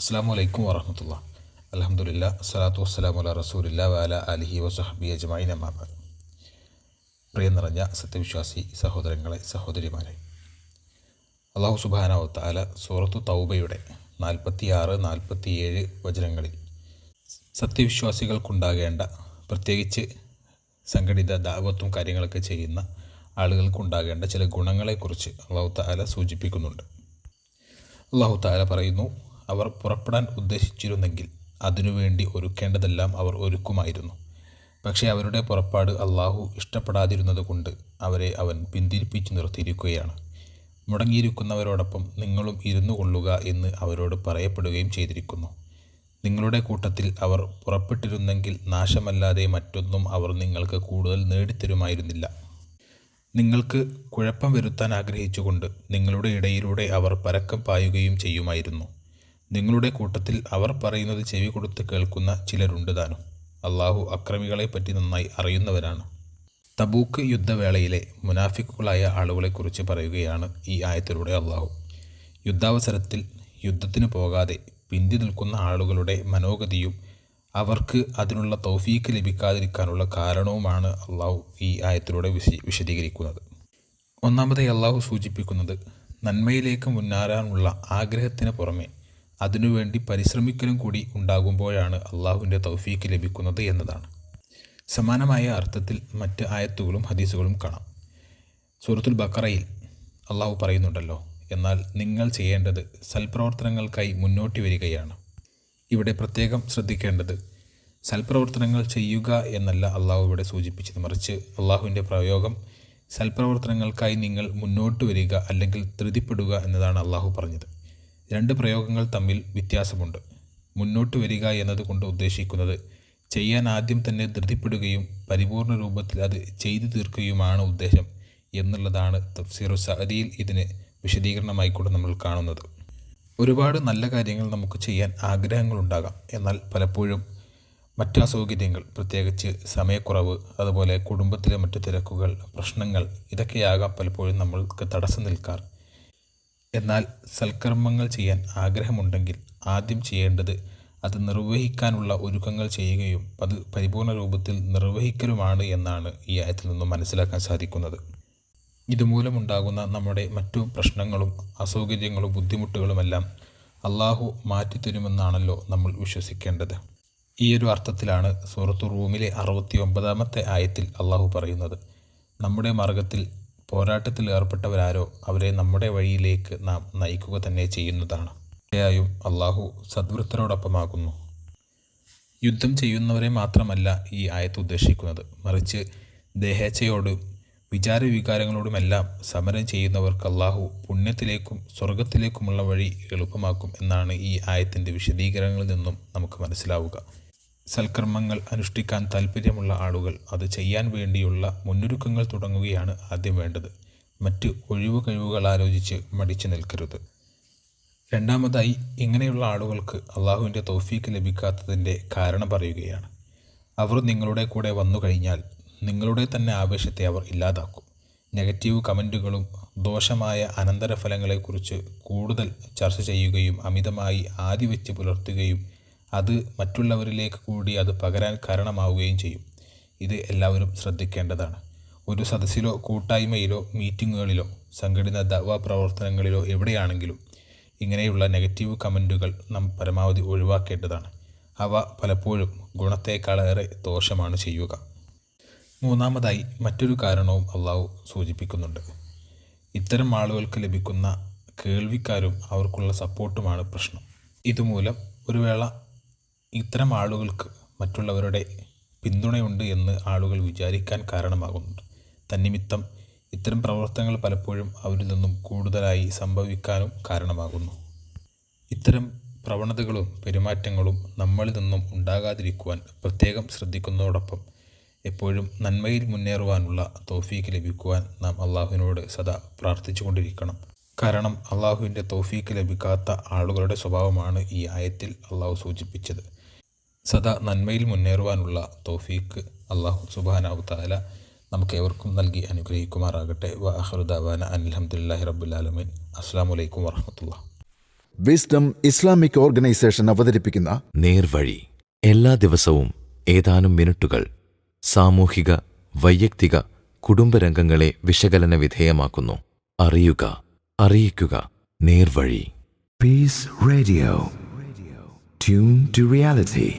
അസ്സാം വലൈക്കും വാഹമത്തുള്ള അലഹമുല്ല സലാത്തു വസ്സലാം അല റസൂലില്ല വാല അലിഹി വസഹബി അജ്മായി നമാബാദ് പ്രിയം നിറഞ്ഞ സത്യവിശ്വാസി സഹോദരങ്ങളെ സഹോദരിമാരെ അള്ളാഹു സുബാനാവത്താല സൂറത്തു തൗബയുടെ നാൽപ്പത്തിയാറ് നാൽപ്പത്തിയേഴ് വചനങ്ങളിൽ സത്യവിശ്വാസികൾക്കുണ്ടാകേണ്ട പ്രത്യേകിച്ച് സംഘടിത ദാവത്വം കാര്യങ്ങളൊക്കെ ചെയ്യുന്ന ആളുകൾക്കുണ്ടാകേണ്ട ചില ഗുണങ്ങളെക്കുറിച്ച് അള്ളാഹു താല സൂചിപ്പിക്കുന്നുണ്ട്. അള്ളാഹു താല പറയുന്നു അവർ പുറപ്പെടാൻ ഉദ്ദേശിച്ചിരുന്നെങ്കിൽ അതിനുവേണ്ടി ഒരുക്കേണ്ടതെല്ലാം അവർ ഒരുക്കുമായിരുന്നു. പക്ഷേ അവരുടെ പുറപ്പാട് അള്ളാഹു ഇഷ്ടപ്പെടാതിരുന്നതുകൊണ്ട് അവരെ അവൻ പിന്തിരിപ്പിച്ചു നിർത്തിയിരിക്കുകയാണ്. മുടങ്ങിയിരിക്കുന്നവരോടൊപ്പം നിങ്ങളും ഇരുന്നു കൊള്ളുക എന്ന് അവരോട് പറയപ്പെടുകയും ചെയ്തിരിക്കുന്നു. നിങ്ങളുടെ കൂട്ടത്തിൽ അവർ പുറപ്പെട്ടിരുന്നെങ്കിൽ നാശമല്ലാതെ മറ്റൊന്നും അവർ നിങ്ങൾക്ക് കൂടുതൽ നേടിത്തരുമായിരുന്നില്ല. നിങ്ങൾക്ക് കുഴപ്പം വരുത്താൻ ആഗ്രഹിച്ചുകൊണ്ട് നിങ്ങളുടെ ഇടയിലൂടെ അവർ പരക്കം പായുകയും ചെയ്യുമായിരുന്നു. നിങ്ങളുടെ കൂട്ടത്തിൽ അവർ പറയുന്നത് ചെവി കൊടുത്ത് കേൾക്കുന്ന ചിലരുണ്ട് താനും. അള്ളാഹു അക്രമികളെപ്പറ്റി നന്നായി അറിയുന്നവരാണ്. തബൂക്ക് യുദ്ധവേളയിലെ മുനാഫിക്കുകളായ ആളുകളെക്കുറിച്ച് പറയുകയാണ് ഈ ആയത്തിലൂടെ അള്ളാഹു യുദ്ധാവസരത്തിൽ യുദ്ധത്തിന് പോകാതെ പിന്തി നിൽക്കുന്ന ആളുകളുടെ മനോഗതിയും അവർക്ക് അതിനുള്ള തൗഫീക്ക് ലഭിക്കാതിരിക്കാനുള്ള കാരണവുമാണ് അള്ളാഹു ഈ ആയത്തിലൂടെ വിശ വിശദീകരിക്കുന്നത്. ഒന്നാമതായി അള്ളാഹു സൂചിപ്പിക്കുന്നത് നന്മയിലേക്ക് മുന്നേറാനുള്ള ആഗ്രഹത്തിന് പുറമെ അതിനുവേണ്ടി പരിശ്രമിക്കലും കൂടി ഉണ്ടാകുമ്പോഴാണ് അള്ളാഹുവിന്റെ തൗഫീക്ക് ലഭിക്കുന്നത് എന്നതാണ്. സമാനമായ അർത്ഥത്തിൽ മറ്റ് ആയത്തുകളും ഹദീസുകളും കാണാം. സൂറത്തുൽ ബക്കറയിൽ അള്ളാഹു പറയുന്നുണ്ടല്ലോ എന്നാൽ നിങ്ങൾ ചെയ്യേണ്ടത് സൽപ്രവർത്തനങ്ങൾക്കായി മുന്നോട്ട് വരികയാണ്. ഇവിടെ പ്രത്യേകം ശ്രദ്ധിക്കേണ്ടത് സൽപ്രവർത്തനങ്ങൾ ചെയ്യുക എന്നല്ല അള്ളാഹു ഇവിടെ സൂചിപ്പിച്ചത്. മറിച്ച് അള്ളാഹുവിന്റെ പ്രയോഗം സൽപ്രവർത്തനങ്ങൾക്കായി നിങ്ങൾ മുന്നോട്ട് വരിക അല്ലെങ്കിൽ ധൃതിപ്പെടുക എന്നതാണ് അള്ളാഹു പറഞ്ഞത്. രണ്ട് പ്രയോഗങ്ങൾ തമ്മിൽ വ്യത്യാസമുണ്ട്. മുന്നോട്ട് വരിക എന്നതുകൊണ്ട് ഉദ്ദേശിക്കുന്നത് ചെയ്യാൻ ആദ്യം തന്നെ ധൃതിപ്പെടുകയും പരിപൂർണ രൂപത്തിൽ അത് ചെയ്തു തീർക്കുകയുമാണ് ഉദ്ദേശം എന്നുള്ളതാണ് തഫ്സീറു സഅദിയിൽ ഇതിന് വിശദീകരണമായിക്കൊണ്ട് നമ്മൾ കാണുന്നത്. ഒരുപാട് നല്ല കാര്യങ്ങൾ നമുക്ക് ചെയ്യാൻ ആഗ്രഹങ്ങളുണ്ടാകാം എന്നാൽ പലപ്പോഴും മറ്റു അസൗകര്യങ്ങൾ പ്രത്യേകിച്ച് സമയക്കുറവ് അതുപോലെ കുടുംബത്തിലെ മറ്റു തിരക്കുകൾ പ്രശ്നങ്ങൾ ഇതൊക്കെയാകാം പലപ്പോഴും നമ്മൾക്ക് തടസ്സം നിൽക്കാറ്. എന്നാൽ സൽക്കർമ്മങ്ങൾ ചെയ്യാൻ ആഗ്രഹമുണ്ടെങ്കിൽ ആദ്യം ചെയ്യേണ്ടത് അത് നിർവഹിക്കാനുള്ള ഒരുക്കങ്ങൾ ചെയ്യുകയും അത് പരിപൂർണ രൂപത്തിൽ നിർവഹിക്കലുമാണ് എന്നാണ് ഈ ആയത്തിൽ നിന്നും മനസ്സിലാക്കാൻ സാധിക്കുന്നത്. ഇതുമൂലമുണ്ടാകുന്ന നമ്മുടെ മറ്റു പ്രശ്നങ്ങളും അസൗകര്യങ്ങളും ബുദ്ധിമുട്ടുകളുമെല്ലാം അള്ളാഹു മാറ്റിത്തരുമെന്നാണല്ലോ നമ്മൾ വിശ്വസിക്കേണ്ടത്. ഈ ഒരു അർത്ഥത്തിലാണ് സൂറത്തു റൂമിലെ അറുപത്തി ഒമ്പതാമത്തെ ആയത്തിൽ അള്ളാഹു പറയുന്നത്. നമ്മുടെ മാർഗത്തിൽ പോരാട്ടത്തിൽ ഏർപ്പെട്ടവരാരോ അവരെ നമ്മുടെ വഴിയിലേക്ക് നാം നയിക്കുക തന്നെ ചെയ്യുന്നതാണ്. തീർച്ചയായും അള്ളാഹു സദ്വൃത്തരോടൊപ്പമാകുന്നു. യുദ്ധം ചെയ്യുന്നവരെ മാത്രമല്ല ഈ ആയത്ത് ഉദ്ദേശിക്കുന്നത്. മറിച്ച് ദേഹേച്ഛയോടും വിചാരവികാരങ്ങളോടുമെല്ലാം സമരം ചെയ്യുന്നവർക്ക് അള്ളാഹു പുണ്യത്തിലേക്കും സ്വർഗത്തിലേക്കുമുള്ള വഴി എളുപ്പമാക്കും എന്നാണ് ഈ ആയത്തിന്റെ വിശദീകരണങ്ങളിൽ നിന്നും നമുക്ക് മനസ്സിലാവുക. സൽക്കർമ്മങ്ങൾ അനുഷ്ഠിക്കാൻ താല്പര്യമുള്ള ആളുകൾ അത് ചെയ്യാൻ വേണ്ടിയുള്ള മുന്നൊരുക്കങ്ങൾ തുടങ്ങുകയാണ് ആദ്യം വേണ്ടത്. മറ്റ് ഒഴിവ് കഴിവുകൾ ആലോചിച്ച് മടിച്ചു നിൽക്കരുത്. രണ്ടാമതായി ഇങ്ങനെയുള്ള ആളുകൾക്ക് അള്ളാഹുവിന്റെ തൗഫീക്ക് ലഭിക്കാത്തതിന്റെ കാരണം പറയുകയാണ്. അവർ നിങ്ങളുടെ കൂടെ വന്നു കഴിഞ്ഞാൽ നിങ്ങളുടെ തന്നെ ആവേശത്തെ അവർ ഇല്ലാതാക്കും. നെഗറ്റീവ് കമന്റുകളും ദോഷമായ അനന്തരഫലങ്ങളെക്കുറിച്ച് കൂടുതൽ ചർച്ച ചെയ്യുകയും അമിതമായി ആദി വെച്ച് പുലർത്തുകയും അത് മറ്റുള്ളവരിലേക്ക് കൂടി അത് പകരാൻ കാരണമാവുകയും ചെയ്യും. ഇത് എല്ലാവരും ശ്രദ്ധിക്കേണ്ടതാണ്. ഒരു സദസ്സിലോ കൂട്ടായ്മയിലോ മീറ്റിങ്ങുകളിലോ സംഘടിത ദവ പ്രവർത്തനങ്ങളിലോ എവിടെയാണെങ്കിലും ഇങ്ങനെയുള്ള നെഗറ്റീവ് കമന്റുകൾ നാം പരമാവധി ഒഴിവാക്കേണ്ടതാണ്. അവ പലപ്പോഴും ഗുണത്തേക്കാളേറെ ദോഷമാണ് ചെയ്യുക. മൂന്നാമതായി മറ്റൊരു കാരണവും അള്ളാഹു സൂചിപ്പിക്കുന്നുണ്ട്. ഇത്തരം ആളുകൾക്ക് ലഭിക്കുന്ന കേൾവിക്കാരും അവർക്കുള്ള സപ്പോർട്ടുമാണ് പ്രശ്നം. ഇതുമൂലം ഒരു വേള ഇത്തരം ആളുകൾക്ക് മറ്റുള്ളവരുടെ പിന്തുണയുണ്ട് എന്ന് ആളുകൾ വിചാരിക്കാൻ കാരണമാകുന്നുണ്ട്. തന്നിമിത്തം ഇത്തരം പ്രവർത്തനങ്ങൾ പലപ്പോഴും അവരിൽ നിന്നും കൂടുതലായി സംഭവിക്കാനും കാരണമാകുന്നു. ഇത്തരം പ്രവണതകളും പെരുമാറ്റങ്ങളും നമ്മളിൽ നിന്നും ഉണ്ടാകാതിരിക്കുവാൻ പ്രത്യേകം ശ്രദ്ധിക്കുന്നതോടൊപ്പം എപ്പോഴും നന്മയിൽ മുന്നേറുവാനുള്ള തോഫീക്ക് ലഭിക്കുവാൻ നാം അള്ളാഹുവിനോട് സദാ പ്രാർത്ഥിച്ചുകൊണ്ടിരിക്കണം. കാരണം അള്ളാഹുവിന്റെ തോഫീക്ക് ലഭിക്കാത്ത ആളുകളുടെ സ്വഭാവമാണ് ഈ ആയത്തിൽ അള്ളാഹു സൂചിപ്പിച്ചത്. സദാ നന്മയിൽ മുന്നേറുവാനുള്ള തോഫീക്ക് അള്ളാഹു സുബാനാവു താല നമുക്ക് ഏവർക്കും നൽകി അനുഗ്രഹിക്കുമാറാകട്ടെ. വാഹറുദാവാന അലഹമുല്ലാഹി റബുലാലമീൻ അസ്സാം വലൈക്കും വാഹമത്തുള്ള വിസ്ഡം ഇസ്ലാമിക് ഓർഗനൈസേഷൻ അവതരിപ്പിക്കുന്ന നേർവഴി. എല്ലാ ദിവസവും ഏതാനും മിനിറ്റുകൾ സാമൂഹിക വൈയക്തിക കുടുംബരംഗങ്ങളെ വിശകലന വിധേയമാക്കുന്നു. അറിയുക അറിയിക്കുക. നേർവഴി. Peace Radio. Tune to reality.